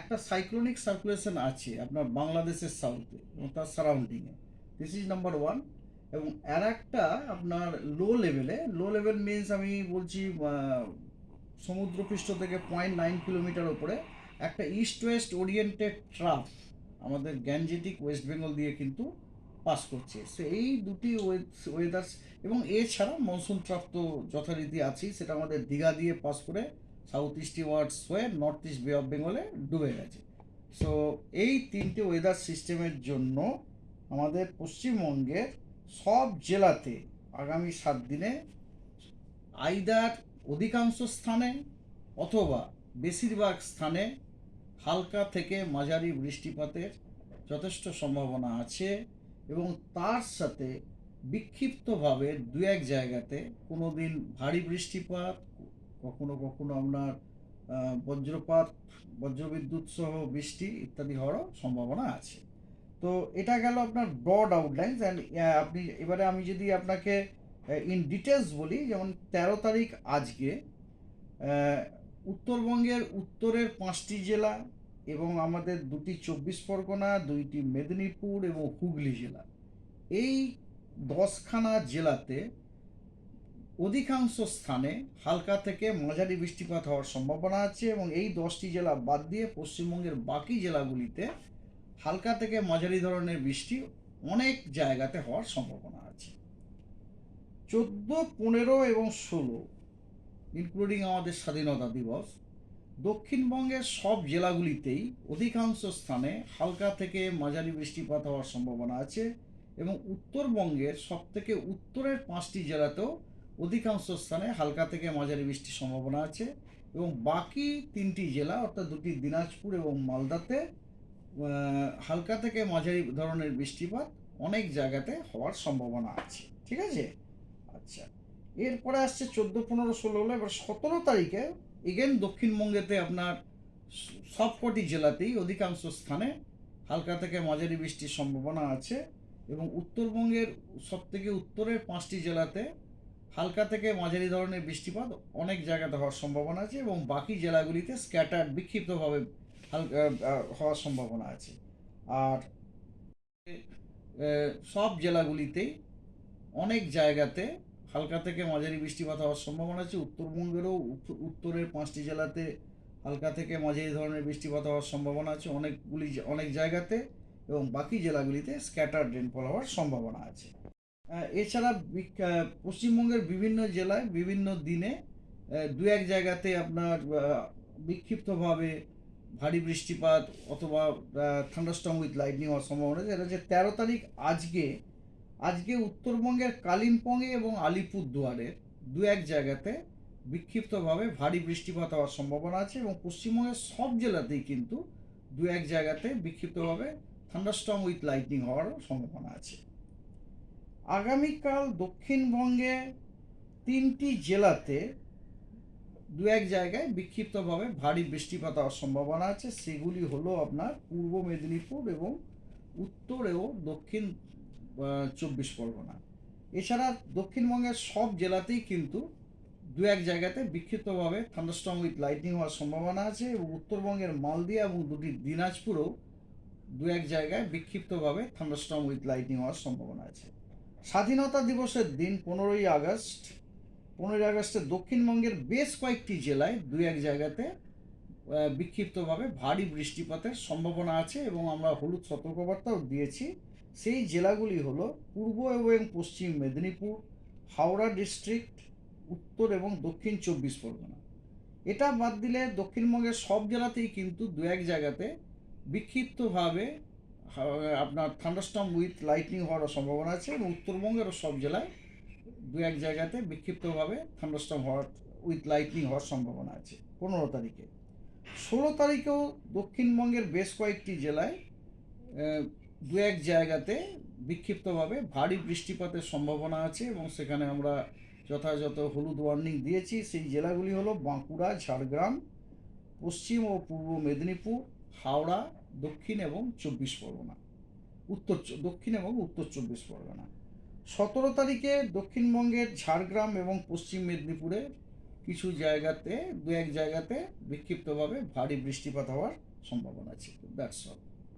একটা cyclonic circulation আছে আপনার বাংলাদেশের সাউথে এবং তার সারাউন্ডিংয়ে দিস ইজ নাম্বার ওয়ান এবং আর একটা আপনার লো লেভেলে লো লেভেল মিনস আমি বলছি সমুদ্রপৃষ্ঠ থেকে পয়েন্ট নাইন কিলোমিটার ওপরে একটা ইস্ট ওয়েস্ট ওরিয়েন্টেড ট্রাফ আমাদের গ্যাঞ্জেটিক ওয়েস্ট বেঙ্গল দিয়ে কিন্তু পাস করছে। সো এই দুটি ওয়েদার এবং এছাড়া মনসুন ট্রাফ তো যথারীতি আছেই, সেটা আমাদের দীঘা দিয়ে পাস করে সাউথ ইস্ট ওয়ার্ডস হয়ে নর্থ ইস্ট বে অফ বেঙ্গলে ডুবে গেছে। সো এই তিনটে ওয়েদার সিস্টেমের জন্য আমাদের পশ্চিমবঙ্গের সব জেলাতে আগামী সাত দিনে আইদার অধিকাংশ স্থানে অথবা বেশিরভাগ স্থানে হালকা থেকে মাঝারি বৃষ্টিপাতের যথেষ্ট সম্ভাবনা আছে এবং তার সাথে বিক্ষিপ্তভাবে দু এক জায়গাতে কোনো দিন ভারী বৃষ্টিপাত কখনো কখনো আপনার বজ্রপাত, বজ্রবিদ্যুৎ সহ বৃষ্টি ইত্যাদি হওয়ারও সম্ভাবনা আছে। তো এটা গেল আপনার ব্রড আউটলাইন্স অ্যান্ড আপনি, এবারে আমি যদি আপনাকে ইন ডিটেলস বলি, যেমন তেরো তারিখ আজকে উত্তরবঙ্গের উত্তরের পাঁচটি জেলা এবং আমাদের দুটি চব্বিশ পরগনা, দুইটি মেদিনীপুর এবং হুগলি জেলা। এই দশখানা জেলাতে অধিকাংশ স্থানে হালকা থেকে মাঝারি বৃষ্টিপাত হওয়ার সম্ভাবনা আছে এবং এই দশটি জেলা বাদ দিয়ে পশ্চিমবঙ্গের বাকি জেলাগুলিতে হালকা থেকে মাঝারি ধরনের বৃষ্টি অনেক জায়গাতে হওয়ার সম্ভাবনা আছে। চোদ্দ, পনেরো এবং ষোলো ইনক্লুডিং আমাদের স্বাধীনতা দিবস, দক্ষিণবঙ্গের সব জেলাগুলিতেই অধিকাংশ স্থানে হালকা থেকে মাঝারি বৃষ্টিপাত হওয়ার সম্ভাবনা আছে এবং উত্তরবঙ্গের সব থেকে উত্তরের পাঁচটি জেলাতেও অধিকাংশ স্থানে হালকা থেকে মাঝারি বৃষ্টির সম্ভাবনা আছে এবং বাকি তিনটি জেলা, অর্থাৎ দুটি দিনাজপুর এবং মালদাতে হালকা থেকে মাঝারি ধরনের বৃষ্টিপাত অনেক জায়গাতে হওয়ার সম্ভাবনা আছে। ঠিক আছে? আচ্ছা। এরপরে আসছে চোদ্দ, পনেরো, ষোলো হলো এবার সতেরো তারিখে এগেন দক্ষিণবঙ্গেতে আপনার সবকটি জেলাতেই অধিকাংশ স্থানে হালকা থেকে মাঝারি বৃষ্টির সম্ভাবনা আছে এবং উত্তরবঙ্গের সব থেকে উত্তরের পাঁচটি জেলাতে হালকা থেকে মাঝারি ধরনের বৃষ্টিপাত অনেক জায়গাতে হওয়ার সম্ভাবনা আছে এবং বাকি জেলাগুলিতে স্ক্যাটার বিক্ষিপ্তভাবে হালকা হওয়ার সম্ভাবনা আছে। আর সব জেলাগুলিতেই অনেক জায়গাতে হালকা থেকে মাঝারি বৃষ্টিপাত হওয়ার সম্ভাবনা আছে। উত্তরবঙ্গেরও উত্তরের পাঁচটি জেলাতে হালকা থেকে মাঝারি ধরনের বৃষ্টিপাত হওয়ার সম্ভাবনা আছে। অনেকগুলি, অনেক জায়গাতে এবং বাকি জেলাগুলিতে স্ক্যাটার রেনফল হওয়ার সম্ভাবনা আছে। এছাড়া পশ্চিমবঙ্গের বিভিন্ন জেলায় বিভিন্ন দিনে দু এক জায়গাতে আপনার বিক্ষিপ্তভাবে ভারী বৃষ্টিপাত অথবা থান্ডারস্টর্ম উইথ লাইটনিং হওয়ার সম্ভাবনা এটা হচ্ছে তেরো তারিখ আজকে আজকে উত্তরবঙ্গের কালিম্পংয়ে এবং আলিপুরদুয়ারের দু এক জায়গাতে বিক্ষিপ্তভাবে ভারী বৃষ্টিপাত হওয়ার সম্ভাবনা আছে এবং পশ্চিমবঙ্গের সব জেলাতেই কিন্তু দু এক জায়গাতে বিক্ষিপ্তভাবে থান্ডারস্টর্ম উইথ লাইটনিং হওয়ারও সম্ভাবনা আছে। আগামীকাল দক্ষিণবঙ্গে তিনটি জেলাতে দু এক জায়গায় বিক্ষিপ্তভাবে ভারী বৃষ্টিপাত হওয়ার সম্ভাবনা আছে। সেগুলি হলো আপনার পূর্ব মেদিনীপুর এবং উত্তর দক্ষিণ চব্বিশ পরগনা। এছাড়া দক্ষিণবঙ্গের সব জেলাতেই কিন্তু দু এক জায়গাতে বিক্ষিপ্তভাবে থান্ডারস্টর্ম উইথ লাইটনিং হওয়ার সম্ভাবনা আছে এবং উত্তরবঙ্গের মালদিয়া এবং দুটি দিনাজপুরেও দু এক জায়গায় বিক্ষিপ্তভাবে থান্ডারস্টর্ম উইথ লাইটনিং হওয়ার সম্ভাবনা আছে। স্বাধীনতা দিবসের দিন পনেরোই আগস্ট, পনেরোই আগস্টে দক্ষিণবঙ্গের বেশ কয়েকটি জেলায় দু এক জায়গাতে বিক্ষিপ্তভাবে ভারী বৃষ্টিপাতের সম্ভাবনা আছে এবং আমরা হলুদ সতর্কবার্তাও দিয়েছি। সেই জেলাগুলি হলো পূর্ব এবং পশ্চিম মেদিনীপুর, হাওড়া ডিস্ট্রিক্ট, উত্তর এবং দক্ষিণ চব্বিশ পরগনা। এটা বাদ দিলে দক্ষিণবঙ্গের সব জেলাতেই কিন্তু দু এক জায়গাতে বিক্ষিপ্তভাবে আপনার থান্ডারস্টর্ম উইথ লাইটনিং হওয়ার সম্ভাবনা আছে এবং উত্তরবঙ্গেরও সব জেলায় দু এক জায়গাতে বিক্ষিপ্তভাবে থান্ডারস্টর্ম হওয়ার উইথ লাইটনিং হওয়ার সম্ভাবনা আছে পনেরো তারিখে। ষোলো তারিখেও দক্ষিণবঙ্গের বেশ কয়েকটি জেলায় দু এক জায়গাতে বিক্ষিপ্তভাবে ভারী বৃষ্টিপাতের সম্ভাবনা আছে এবং সেখানে আমরা যথাযথ হলুদ ওয়ার্নিং দিয়েছি। সেই জেলাগুলি হলো বাঁকুড়া, ঝাড়গ্রাম, পশ্চিম ও পূর্ব মেদিনীপুর হাওড়া, দক্ষিণ এবং চব্বিশ পরগনা। উত্তর দক্ষিণ এবং উত্তর চব্বিশ পরগনা। সতেরো তারিখে দক্ষিণবঙ্গের ঝাড়গ্রাম এবং পশ্চিম মেদিনীপুরে কিছু জায়গাতে দু এক জায়গাতে বিক্ষিপ্তভাবে ভারী বৃষ্টিপাত হওয়ার সম্ভাবনা আছে। That's all